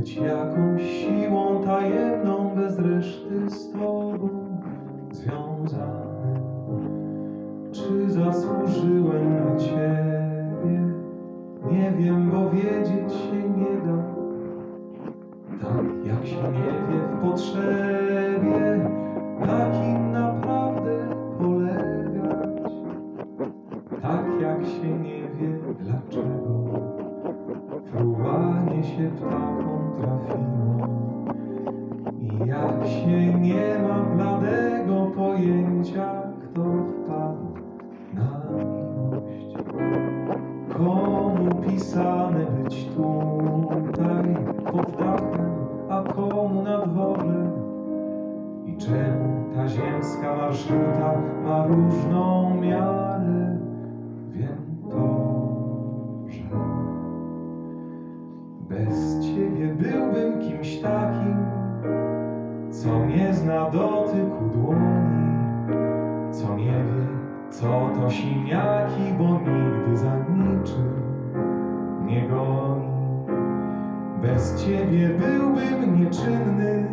być jakąś siłą tajemną bez reszty z Tobą związanym. Czy zasłużyłem na Ciebie? Nie wiem, bo wiedzieć się nie da. Tak jak się nie wie w potrzebie, takim naprawdę polegać. Tak jak się nie wie dlaczego, fruwanie się ptakom trafiło. I jak się nie ma bladego pojęcia, kto wpadł na miłość. Komu pisane być tutaj pod dachem, a komu na dworze? I czemu ta ziemska marszuta ma różną miarę? Wiem to, że bez ciebie byłbym kimś takim, co nie zna dotyku dłoni, co nie wie, co to siniaki, bo nigdy za niczym nie goni. Bez ciebie byłbym nieczynny,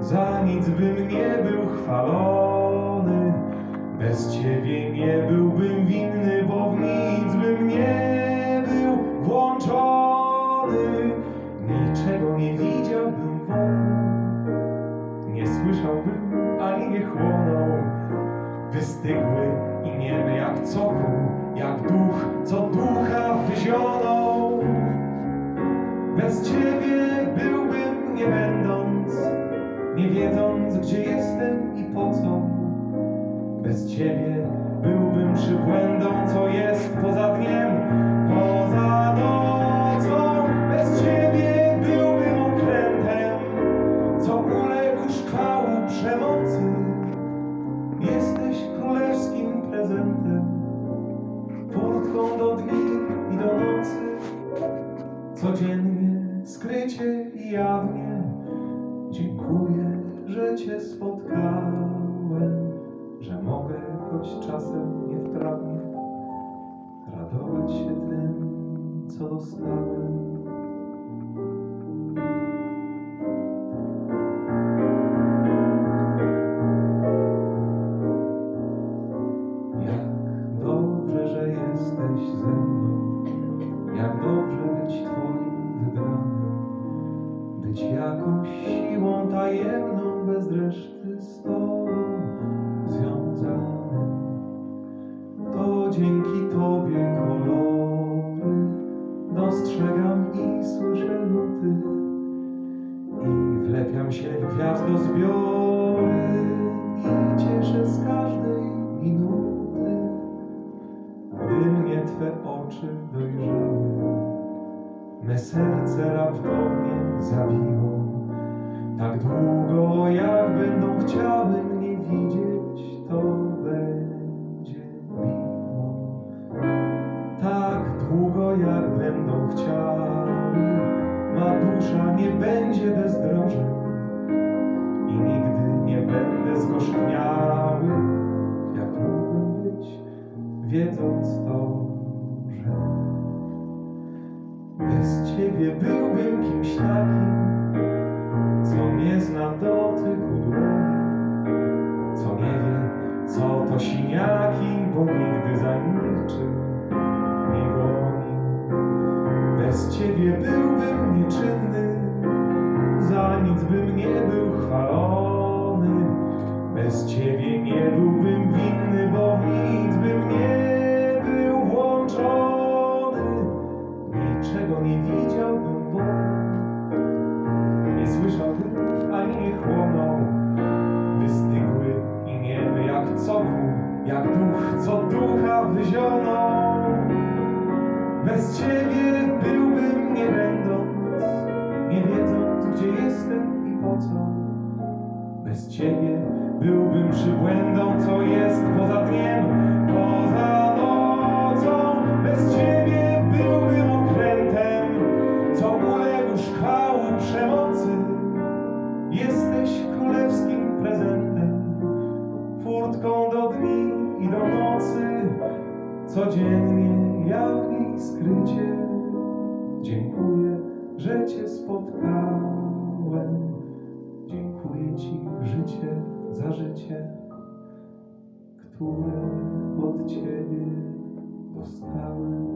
za nic bym nie był chwalony. Nie widziałbym wokół, nie słyszałbym ani nie chłonął. Wystygły i niemy jak cokół, jak duch, co ducha wyzionął. Bez ciebie byłbym nie będąc, nie wiedząc gdzie jestem i po co. Bez ciebie byłbym przybłędą, co jest poza dniem, Codziennie, skrycie i jawnie dziękuję, że Cię spotkałem, że mogę choć czasem niewprawnie radować się tym, co dostałem. Być jakąś siłą tajemną bez reszty z Tobą związanym. To dzięki Tobie kolory dostrzegam i słyszę nuty i wlepiam się w gwiazdozbiory i cieszę z każdej minuty. Gdy mnie Twe oczy dojrzały, me serce raptownie zabiło. Tak długo jak będą chciały mnie widzieć, to będzie miło. Tak długo jak będą chciały, ma dusza nie będzie bezdrożem i nigdy nie będę zgorzkniały, jak mógłbym być, wiedząc to, bez ciebie byłbym kimś takim, co nie zna dotyku dłoni, co nie wie, co to siniaki, bo nigdy za niczym nie goni. Bez ciebie byłbym nieczynny, za nic bym nie był chwalony. Bez ciebie nie byłbym winny, Bez ciebie byłbym przybłędą, co jest poza dniem, poza nocą. Bez ciebie byłbym okrętem, co uległ szkału przemocy. Jesteś królewskim prezentem, furtką do dni i do nocy. Codziennie, jawnie i skrycie dziękuję, że Cię spotkałem. Za życie, które od Ciebie dostałem.